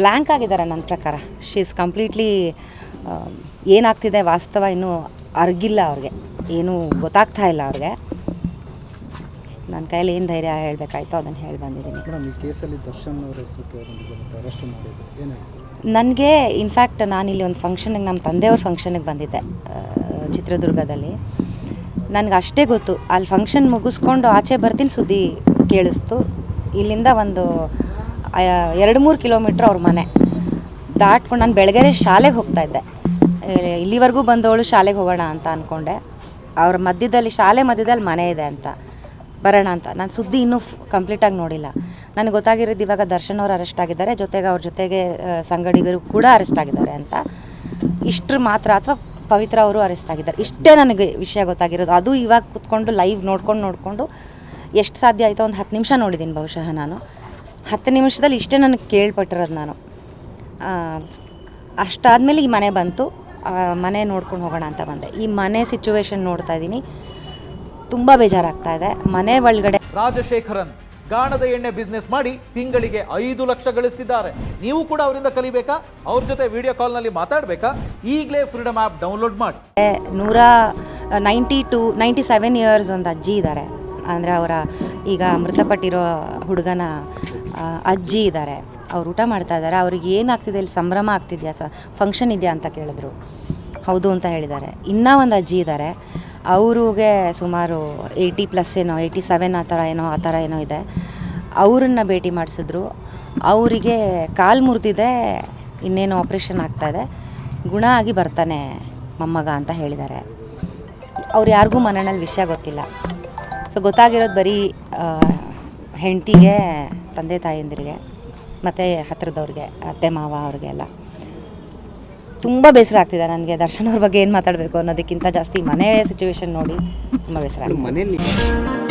Blank ಆಗಿದ್ದಾರೆ ನನ್ನ ಪ್ರಕಾರ. ಶಿ ಇಸ್ ಕಂಪ್ಲೀಟ್ಲಿ ಏನಾಗ್ತಿದೆ ವಾಸ್ತವ ಇನ್ನೂ ಅರ್ಗಿಲ್ಲ ಅವ್ರಿಗೆ. ಏನೂ ಗೊತ್ತಾಗ್ತಾ ಇಲ್ಲ ಅವ್ರಿಗೆ. ನನ್ನ ಕೈಯಲ್ಲಿ ಏನು ಧೈರ್ಯ ಹೇಳಬೇಕಾಯ್ತೋ ಅದನ್ನು ಹೇಳಿ ಬಂದಿದ್ದೀನಿ. ಮೇಡಮ್ ಈ ಕೇಸಲ್ಲಿ ದರ್ಶನ್ ಅವರ ಹೆಸರು ಬಂದಿದೆ ಅರೆಸ್ಟ್ ಮಾಡಿದ್ರು. ಏನು ಹೇಳ್ತೀರಿ? ನನಗೆ ಇನ್ಫ್ಯಾಕ್ಟ್ ಇಲ್ಲಿ ಒಂದು ಫಂಕ್ಷನಿಗೆ ನಮ್ಮ ತಂದೆಯವ್ರ ಫಂಕ್ಷನಿಗೆ ಬಂದಿದ್ದೆ ಚಿತ್ರದುರ್ಗದಲ್ಲಿ. ನನಗೆ ಅಷ್ಟೇ ಗೊತ್ತು. ಅಲ್ಲಿ ಫಂಕ್ಷನ್ ಮುಗಿಸ್ಕೊಂಡು ಆಚೆ ಬರ್ತೀನಿ ಸುದ್ದಿ ಕೇಳಿಸ್ತು. ಇಲ್ಲಿಂದ ಒಂದು ಎರಡು ಮೂರು ಕಿಲೋಮೀಟ್ರ್ ಅವ್ರ ಮನೆ. ದಾಟ್ಕೊಂಡು ನಾನು ಬೆಳಗ್ಗೆ ಶಾಲೆಗೆ ಹೋಗ್ತಾ ಇದ್ದೆ. ಇಲ್ಲಿವರೆಗೂ ಬಂದವಳು ಶಾಲೆಗೆ ಹೋಗೋಣ ಅಂತ ಅಂದ್ಕೊಂಡೆ ಅವ್ರ ಮಧ್ಯದಲ್ಲಿ, ಶಾಲೆ ಮಧ್ಯದಲ್ಲಿ ಮನೆ ಇದೆ ಅಂತ. ಬರೋಣ ಅಂತ. ನಾನು ಸುದ್ದಿ ಇನ್ನೂ ಕಂಪ್ಲೀಟಾಗಿ ನೋಡಿಲ್ಲ. ನನಗೆ ಗೊತ್ತಾಗಿರೋದು ಇವಾಗ ದರ್ಶನ್ ಅವರು ಅರೆಸ್ಟ್ ಆಗಿದ್ದಾರೆ. ಜೊತೆಗೆ ಅವ್ರ ಜೊತೆಗೆ ಸಂಗಡಿಗರು ಕೂಡ ಅರೆಸ್ಟ್ ಆಗಿದ್ದಾರೆ ಅಂತ. ಇಷ್ಟ್ರ ಮಾತ್ರ ಅಥವಾ ಪವಿತ್ರ ಅವರು ಅರೆಸ್ಟ್ ಆಗಿದ್ದಾರೆ. ಇಷ್ಟೇ ನನಗೆ ವಿಷಯ ಗೊತ್ತಾಗಿರೋದು. ಅದು ಇವಾಗ ಕುತ್ಕೊಂಡು ಲೈವ್ ನೋಡ್ಕೊಂಡು ನೋಡಿಕೊಂಡು ಎಷ್ಟು ಸಾಧ್ಯ ಆಯಿತು ಒಂದು ಹತ್ತು ನಿಮಿಷ ನೋಡಿದ್ದೀನಿ ಬಹುಶಃ ನಾನು. ಹತ್ತು ನಿಮಿಷದಲ್ಲಿ ಇಷ್ಟೇ ನನಗೆ ಕೇಳ್ಪಟ್ಟಿರೋದು ನಾನು. ಅಷ್ಟಾದಮೇಲೆ ಈ ಮನೆ ಬಂತು. ಮನೆ ನೋಡ್ಕೊಂಡು ಹೋಗೋಣ ಅಂತ ಬಂದೆ. ಈ ಮನೆ ಸಿಚುವೇಶನ್ ನೋಡ್ತಾ ಇದ್ದೀನಿ. ತುಂಬ ಬೇಜಾರಾಗ್ತಾ ಇದೆ. ಮನೆ ಒಳಗಡೆ ರಾಜಶೇಖರನ್ ಗಾಣದ ಎಣ್ಣೆ ಬಿಸ್ನೆಸ್ ಮಾಡಿ ತಿಂಗಳಿಗೆ ಐದು ಲಕ್ಷ ಗಳಿಸ್ತಿದ್ದಾರೆ. ನೀವು ಕೂಡ ಅವರಿಂದ ಕಲಿಬೇಕಾ? ಅವ್ರ ಜೊತೆ ವಿಡಿಯೋ ಕಾಲ್ನಲ್ಲಿ ಮಾತಾಡಬೇಕಾ? ಈಗಲೇ ಫ್ರೀಡಮ್ ಆ್ಯಪ್ ಡೌನ್ಲೋಡ್ ಮಾಡಿ. ನೂರ ninety two ninety seven years ಒಂದು ಅಜ್ಜಿ ಇದ್ದಾರೆ ಅಂದರೆ ಅವರ ಈಗ ಮೃತಪಟ್ಟಿರೋ ಹುಡುಗನ ಅಜ್ಜಿ ಇದ್ದಾರೆ. ಅವ್ರು ಊಟ ಮಾಡ್ತಾ ಇದ್ದಾರೆ. ಅವ್ರಿಗೆ ಏನಾಗ್ತಿದೆ? ಇಲ್ಲಿ ಸಂಭ್ರಮ ಆಗ್ತಿದೆಯಾ ಸ ಫಂಕ್ಷನ್ ಇದೆಯಾ ಅಂತ ಕೇಳಿದ್ರು. ಹೌದು ಅಂತ ಹೇಳಿದ್ದಾರೆ. ಇನ್ನೂ ಒಂದು ಅಜ್ಜಿ ಇದ್ದಾರೆ. ಅವ್ರಿಗೆ ಸುಮಾರು ಏಯ್ಟಿ ಪ್ಲಸ್ ಏನೋ ಏಯ್ಟಿ ಸೆವೆನ್ ಆ ಥರ ಏನೋ, ಆ ಥರ ಏನೋ ಇದೆ. ಅವರನ್ನು ಭೇಟಿ ಮಾಡಿಸಿದ್ರು. ಅವರಿಗೆ ಕಾಲು ಮುರಿದಿದೆ. ಇನ್ನೇನು ಆಪ್ರೇಷನ್ ಆಗ್ತಾಯಿದೆ ಗುಣ ಆಗಿ ಬರ್ತಾನೆ ಮೊಮ್ಮಗ ಅಂತ ಹೇಳಿದ್ದಾರೆ. ಅವ್ರು ಯಾರಿಗೂ ಮನೆಯಲ್ಲಿ ವಿಷಯ ಗೊತ್ತಿಲ್ಲ. ಸೊ ಗೊತ್ತಾಗಿರೋದು ಬರೀ ಹೆಂಡತಿಗೆ ತಂದೆ ತಾಯಂದಿರಿಗೆ, ಮತ್ತು ಹತ್ತಿರದವ್ರಿಗೆ ಅತ್ತೆ, ಮಾವ ಅವ್ರಿಗೆಲ್ಲ ತುಂಬ ಬೇಸರ ಆಗ್ತಿದೆ ನನಗೆ ದರ್ಶನ್ ಅವ್ರ ಬಗ್ಗೆ ಏನು ಮಾತಾಡಬೇಕು ಅನ್ನೋದಕ್ಕಿಂತ ಜಾಸ್ತಿ ಮನೆ ಸಿಚುವೇಶನ್ ನೋಡಿ ತುಂಬ ಬೇಸರ ಆಗ್ತಿದೆ.